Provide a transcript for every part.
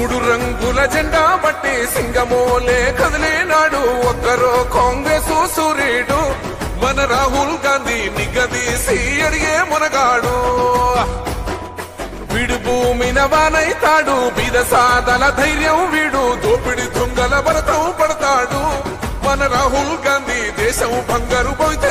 మూడు రంగుల జెండా బట్టి సింగమోలే కదిలేనాడు ఒక్కరో కాంగ్రెస్ సూర్యుడు. మన రాహుల్ గాంధీ నిగదీసి అడిగే మునగాడు. వీడు భూమిన వానైతాడు బిదసాదల ధైర్యం వీడు దోపిడి దొంగల భరతం పడతాడు. మన రాహుల్ గాంధీ దేశం బంగారు పోయితే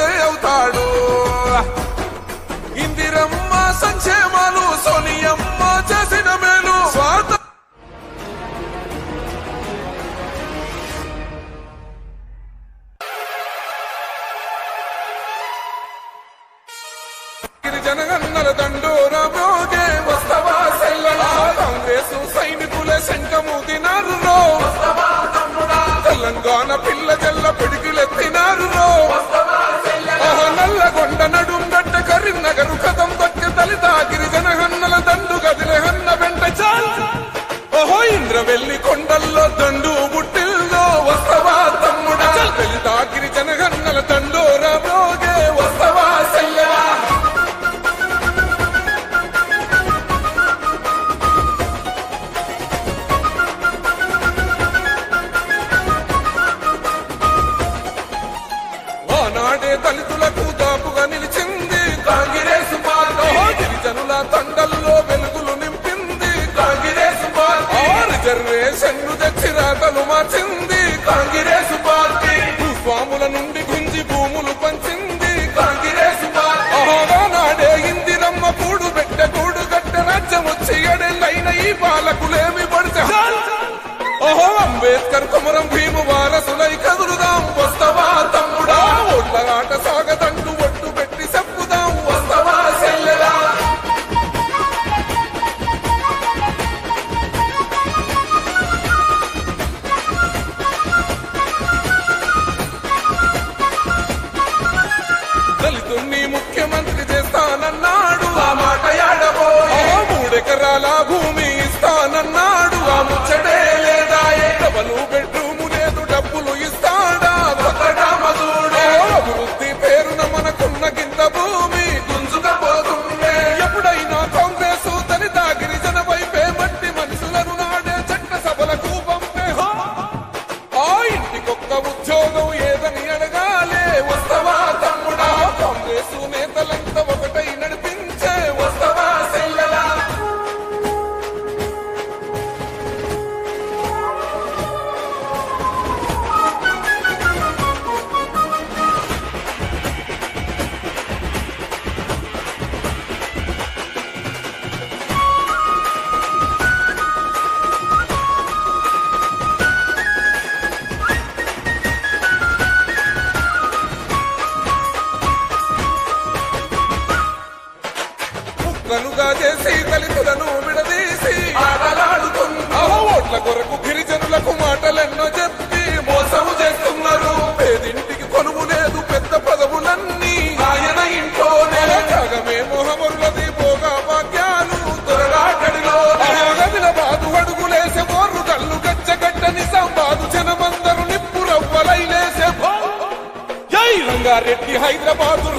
జనగన్నల దండోరా బ్రోగే వస్తవా సెల్లలా కాంగ్రెస్ సైనికుల శంఖము తినారు రో. తెలంగాణ పిల్ల జల్ల పిడికిలెత్తినారు రో. కొండ నల్లగొండ నడుం కరీంనగరు కథం దక్క దళిత గిరిజన హన్నల దండు గదిలే హన్న వెంట చాల్. ఓహో ఇంద్ర వెళ్ళి ఆనాడే దళితులకు దాపుగా నిలిచింది. కాంగ్రెస్ పార్టీ. గిరిజనుల తండల్లో వెలుగులు నింపింది. కాంగ్రెస్ పార్టీ. రిజర్వేషన్లు తెచ్చి రాతలు మార్చింది. ಬಲ ಭೂಮಿ ముక్కలుగా చేసి దళితులను విడదీసి ఓట్ల కొరకు గిరిజనులకు మాటలెన్నో చెప్పి మోసం చేస్తున్నారు. పేదింటికి కొనుగు లేదు పెద్ద పదవులన్నీ ఆయన ఇంట్లోనే. జగమే మొహములది పోగా భాగ్యాలు దొరలాటడిలో. బాధు బాదు అడుగులేసే మోర్రు కళ్ళు గచ్చగట్టని సంబాదు జనమందరు నిప్పు రవ్వలైలేసే రంగారెడ్డి హైదరాబాదు